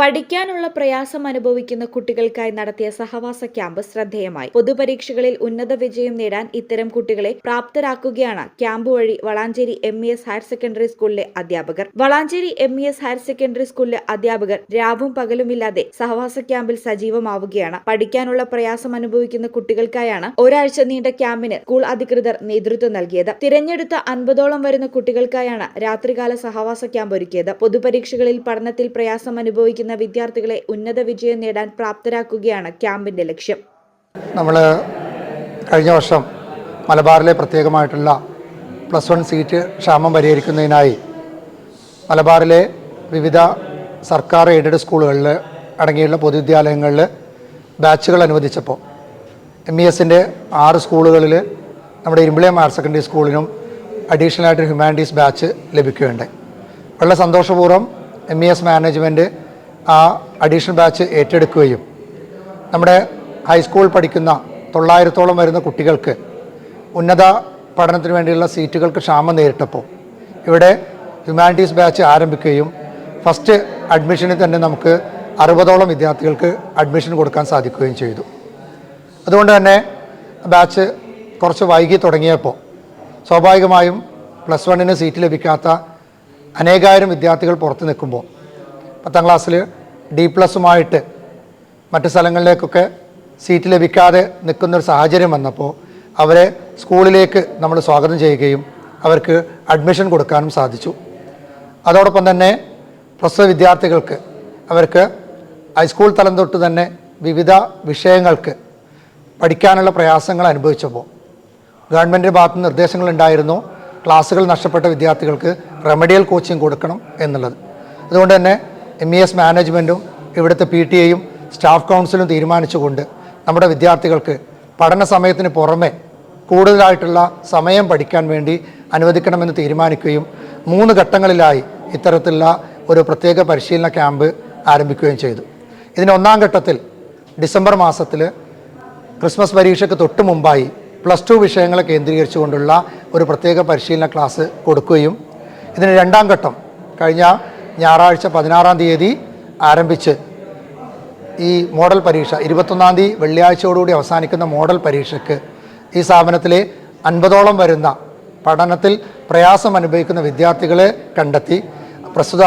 പഠിക്കാനുള്ള പ്രയാസം അനുഭവിക്കുന്ന കുട്ടികൾക്കായി നടത്തിയ സഹവാസ ക്യാമ്പ് ശ്രദ്ധേയമായി. പൊതുപരീക്ഷകളിൽ ഉന്നത വിജയം നേടാൻ ഇത്തരം കുട്ടികളെ പ്രാപ്തരാക്കുകയാണ് ക്യാമ്പ് വഴി Valanchery M E S higher secondary സ്കൂളിലെ അധ്യാപകർ. Valanchery M E S higher secondary സ്കൂളിലെ അധ്യാപകർ രാവും പകലുമില്ലാതെ സഹവാസ ക്യാമ്പിൽ സജീവമാവുകയാണ്. പഠിക്കാനുള്ള പ്രയാസം അനുഭവിക്കുന്ന കുട്ടികൾക്കായാണ് ഒരാഴ്ച നീണ്ട ക്യാമ്പിന് സ്കൂൾ അധികൃതർ നേതൃത്വം നൽകിയത്. തിരഞ്ഞെടുത്ത അൻപതോളം വരുന്ന കുട്ടികൾക്കായാണ് രാത്രികാല സഹവാസ ക്യാമ്പ് ഒരുക്കിയത്. പൊതുപരീക്ഷകളിൽ പഠനത്തിൽ പ്രയാസം അനുഭവിക്കുന്ന വിദ്യാർത്ഥികളെ ഉന്നത വിജയം നേടാൻ പ്രാപ്തരാക്കുകയാണ് ക്യാമ്പിന്റെ ലക്ഷ്യം. നമ്മൾ കഴിഞ്ഞ വർഷം മലബാറിലെ പ്രത്യേകമായിട്ടുള്ള പ്ലസ് വൺ സീറ്റ് ക്ഷാമം പരിഹരിക്കുന്നതിനായി മലബാറിലെ വിവിധ സർക്കാർ എയ്ഡഡ് സ്കൂളുകളിൽ അടങ്ങിയുള്ള പൊതുവിദ്യാലയങ്ങളിൽ ബാച്ചുകൾ അനുവദിച്ചപ്പോൾ എം ഇ എസിന്റെ ആറ് സ്കൂളുകളിൽ നമ്മുടെ ഇരുമ്പിളിയം ഹയർ സെക്കൻഡറി സ്കൂളിനും അഡീഷണൽ ആയിട്ട് ഹ്യൂമാനിറ്റീസ് ബാച്ച് ലഭിക്കുകയുണ്ടായി. വളരെ സന്തോഷപൂർവം എം ഇ എസ് മാനേജ്മെന്റ് ആ അഡീഷണൽ ബാച്ച് ഏറ്റെടുക്കുകയും നമ്മുടെ ഹൈസ്കൂൾ പഠിക്കുന്ന തൊള്ളായിരത്തോളം വരുന്ന കുട്ടികൾക്ക് ഉന്നത പഠനത്തിന് വേണ്ടിയുള്ള സീറ്റുകൾക്ക് ക്ഷാമം നേരിട്ടപ്പോൾ ഇവിടെ ഹ്യൂമാനിറ്റീസ് ബാച്ച് ആരംഭിക്കുകയും ഫസ്റ്റ് അഡ്മിഷനിൽ തന്നെ നമുക്ക് അറുപതോളം വിദ്യാർത്ഥികൾക്ക് അഡ്മിഷൻ കൊടുക്കാൻ സാധിക്കുകയും ചെയ്തു. അതുകൊണ്ട് തന്നെ ബാച്ച് കുറച്ച് വൈകി തുടങ്ങിയപ്പോൾ സ്വാഭാവികമായും പ്ലസ് വണ്ണിന് സീറ്റ് ലഭിക്കാത്ത അനേകായിരം വിദ്യാർത്ഥികൾ പുറത്ത് നിൽക്കുമ്പോൾ പത്താം ക്ലാസ്സിൽ ഡി പ്ലസുമായിട്ട് മറ്റു സ്ഥലങ്ങളിലേക്കൊക്കെ സീറ്റ് ലഭിക്കാതെ നിൽക്കുന്നൊരു സാഹചര്യം വന്നപ്പോൾ അവരെ സ്കൂളിലേക്ക് നമ്മൾ സ്വാഗതം ചെയ്യുകയും അവർക്ക് അഡ്മിഷൻ കൊടുക്കാനും സാധിച്ചു. അതോടൊപ്പം തന്നെ പ്രസ്തുത വിദ്യാർത്ഥികൾക്ക് അവർക്ക് ഹൈസ്കൂൾ തലം തൊട്ട് തന്നെ വിവിധ വിഷയങ്ങൾക്ക് പഠിക്കാനുള്ള പ്രയാസങ്ങൾ അനുഭവിച്ചപ്പോൾ ഗവൺമെന്റിന്റെ ഭാഗത്ത് നിർദ്ദേശങ്ങൾ ഉണ്ടായിരുന്നു ക്ലാസ്സുകൾ നഷ്ടപ്പെട്ട വിദ്യാർത്ഥികൾക്ക് റെമഡിയൽ കോച്ചിങ് കൊടുക്കണം എന്നുള്ളത്. അതുകൊണ്ട് തന്നെ എം ഇ എസ് മാനേജ്മെന്റും ഇവിടുത്തെ പി ടി എയും സ്റ്റാഫ് കൗൺസിലും തീരുമാനിച്ചുകൊണ്ട് നമ്മുടെ വിദ്യാർത്ഥികൾക്ക് പഠന സമയത്തിന് പുറമെ കൂടുതലായിട്ടുള്ള സമയം പഠിക്കാൻ വേണ്ടി അനുവദിക്കണമെന്ന് തീരുമാനിക്കുകയും മൂന്ന് ഘട്ടങ്ങളിലായി ഇത്തരത്തിലുള്ള ഒരു പ്രത്യേക പരിശീലന ക്യാമ്പ് ആരംഭിക്കുകയും ചെയ്തു. ഇതിന് ഒന്നാം ഘട്ടത്തിൽ ഡിസംബർ മാസത്തിൽ ക്രിസ്മസ് പരീക്ഷയ്ക്ക് തൊട്ട് മുമ്പായി പ്ലസ് ടു വിഷയങ്ങളെ കേന്ദ്രീകരിച്ചുകൊണ്ടുള്ള ഒരു പ്രത്യേക പരിശീലന ക്ലാസ് കൊടുക്കുകയും ഇതിന് രണ്ടാം ഘട്ടം കഴിഞ്ഞ ഞായറാഴ്ച പതിനാറാം തീയതി ആരംഭിച്ച് ഈ മോഡൽ പരീക്ഷ ഇരുപത്തൊന്നാം തീയതി വെള്ളിയാഴ്ചയോടുകൂടി അവസാനിക്കുന്ന മോഡൽ പരീക്ഷയ്ക്ക് ഈ സ്ഥാപനത്തിലെ അൻപതോളം വരുന്ന പഠനത്തിൽ പ്രയാസം അനുഭവിക്കുന്ന വിദ്യാർത്ഥികളെ കണ്ടെത്തി. പ്രസ്തുത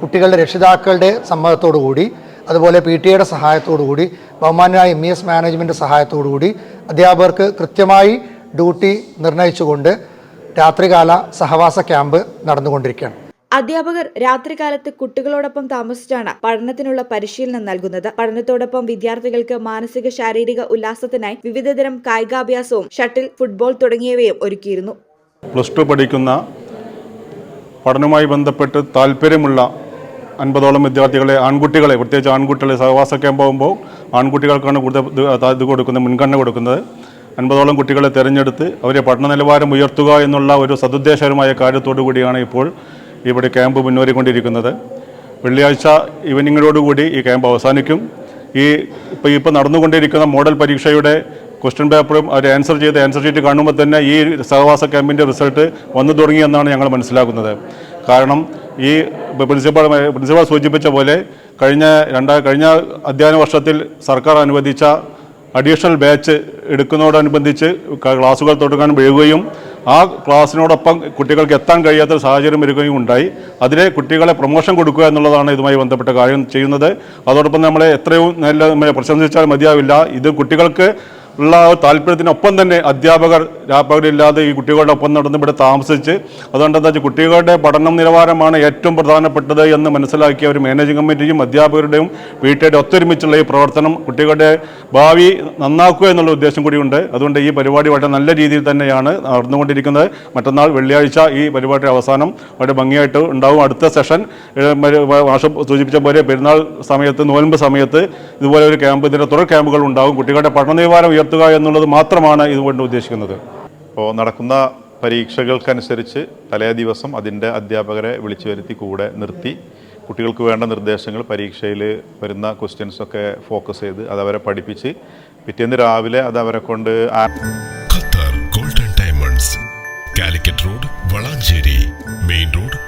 കുട്ടികളുടെ രക്ഷിതാക്കളുടെ സമ്മതത്തോടു കൂടി അതുപോലെ പി ടി എയുടെ സഹായത്തോടു കൂടി ബഹുമാനായ എം ഇ എസ് മാനേജ്മെന്റ് സഹായത്തോടു കൂടി അധ്യാപകർക്ക് കൃത്യമായി ഡ്യൂട്ടി നിർണയിച്ചുകൊണ്ട് രാത്രികാല സഹവാസ ക്യാമ്പ് നടന്നുകൊണ്ടിരിക്കുകയാണ്. അധ്യാപകർ രാത്രികാലത്ത് കുട്ടികളോടൊപ്പം താമസിച്ചാണ് പഠനത്തിനുള്ള പരിശീലനം നൽകുന്നത്. പഠനത്തോടൊപ്പം വിദ്യാർത്ഥികൾക്ക് മാനസിക ശാരീരിക ഉല്ലാസത്തിനായി വിവിധതരം കായികാഭ്യാസവും ഷട്ടിൽ ഫുട്ബോൾ തുടങ്ങിയവയും ഒരുക്കിയിരുന്നു. പ്ലസ് ടു പഠിക്കുന്ന പഠനവുമായി ബന്ധപ്പെട്ട് താല്പര്യമുള്ള അൻപതോളം വിദ്യാർത്ഥികളെ ആൺകുട്ടികളെ പ്രത്യേകിച്ച് ആൺകുട്ടികളെ സഹവാസ ക്യാമ്പ് ആകുമ്പോൾ ആൺകുട്ടികൾക്കാണ് കൂടുതൽ ഇത് കൊടുക്കുന്നത് മുൻഗണന കൊടുക്കുന്നത്. അൻപതോളം കുട്ടികളെ തിരഞ്ഞെടുത്ത് അവരെ പഠന നിലവാരം ഉയർത്തുക എന്നുള്ള ഒരു സതുദ്ദേശപരമായ കാര്യത്തോടു കൂടിയാണ് ഇപ്പോൾ ഇവിടെ ക്യാമ്പ് മുന്നേറിക്കൊണ്ടിരിക്കുന്നത്. വെള്ളിയാഴ്ച ഈവനിങ്ങിനോടുകൂടി ഈ ക്യാമ്പ് അവസാനിക്കും. ഈ ഇപ്പോൾ ഇപ്പോൾ നടന്നുകൊണ്ടിരിക്കുന്ന മോഡൽ പരീക്ഷയുടെ ക്വസ്റ്റ്യൻ പേപ്പറും അവർ ആൻസർ ചെയ്ത് ആൻസർ ഷീറ്റ് കാണുമ്പോൾ തന്നെ ഈ സഹവാസ ക്യാമ്പിന്റെ റിസൾട്ട് വന്നു തുടങ്ങിയെന്നാണ് ഞങ്ങൾ മനസ്സിലാക്കുന്നത്. കാരണം ഈ പ്രിൻസിപ്പൾ പ്രിൻസിപ്പാൾ സൂചിപ്പിച്ച പോലെ കഴിഞ്ഞ രണ്ടാ കഴിഞ്ഞ അധ്യയന വർഷത്തിൽ സർക്കാർ അനുവദിച്ച അഡീഷണൽ ബാച്ച് എടുക്കുന്നതോടനുബന്ധിച്ച് ക- ക്ലാസ്സുകൾ തുടങ്ങാൻ വൈകുകയും ആ ക്ലാസ്സിനോടൊപ്പം കുട്ടികൾക്ക് എത്താൻ കഴിയാത്ത സാഹചര്യം വരികയും ഉണ്ടായി. അതിലെ കുട്ടികളെ പ്രൊമോഷൻ കൊടുക്കുക എന്നുള്ളതാണ് ഇതുമായി ബന്ധപ്പെട്ട കാര്യം ചെയ്യുന്നത്. അതോടൊപ്പം നമ്മളെ എത്രയും നല്ല പ്രശംസിച്ചാൽ മതിയാവില്ല. ഇത് കുട്ടികൾക്ക് ഉള്ള താല്പര്യത്തിനൊപ്പം തന്നെ അധ്യാപകർ രാപ്പകലില്ലാതെ ഈ കുട്ടികളുടെ ഒപ്പം നടന്ന് ഇവിടെ താമസിച്ച് അതുകൊണ്ട് എന്താ കുട്ടികളുടെ പഠനം നിലവാരമാണ് ഏറ്റവും പ്രധാനപ്പെട്ടത് എന്ന് മനസ്സിലാക്കിയ ഒരു മാനേജിംഗ് കമ്മിറ്റിയും അധ്യാപകരുടെയും വീട്ടുകാരുടെ ഒത്തൊരുമിച്ചുള്ള ഈ പ്രവർത്തനം കുട്ടികളുടെ ഭാവി നന്നാക്കുക എന്നുള്ള ഉദ്ദേശം കൂടിയുണ്ട്. അതുകൊണ്ട് ഈ പരിപാടി വളരെ നല്ല രീതിയിൽ തന്നെയാണ് നടന്നുകൊണ്ടിരിക്കുന്നത്. മറ്റന്നാൾ വെള്ളിയാഴ്ച ഈ പരിപാടിയുടെ അവസാനം വളരെ ഭംഗിയായിട്ട് ഉണ്ടാവും. അടുത്ത സെഷൻ ഭാഷ സൂചിപ്പിച്ച പോലെ പെരുന്നാൾ സമയത്ത് നോയമ്പ് സമയത്ത് ഇതുപോലെ ഒരു ക്യാമ്പ് ഇതിന്റെ തുടർ ക്യാമ്പുകൾ ഉണ്ടാകും കുട്ടികളുടെ പഠന നിലവാരം ഉയർത്തുക എന്നുള്ളത് മാത്രമാണ് ഇതുകൊണ്ട് ഉദ്ദേശിക്കുന്നത്. അപ്പോൾ നടക്കുന്ന പരീക്ഷകൾക്കനുസരിച്ച് തലേ ദിവസം അതിന്റെ അധ്യാപകരെ വിളിച്ചു വരുത്തി കൂടെ നിർത്തി കുട്ടികൾക്ക് വേണ്ട നിർദ്ദേശങ്ങൾ പരീക്ഷയിൽ വരുന്ന ക്വസ്റ്റ്യൻസൊക്കെ ഫോക്കസ് ചെയ്ത് അതവരെ പഠിപ്പിച്ച് പിറ്റേന്ന് രാവിലെ അത് അവരെ കൊണ്ട് Qatar golden diamonds Calicut road Valanchery main road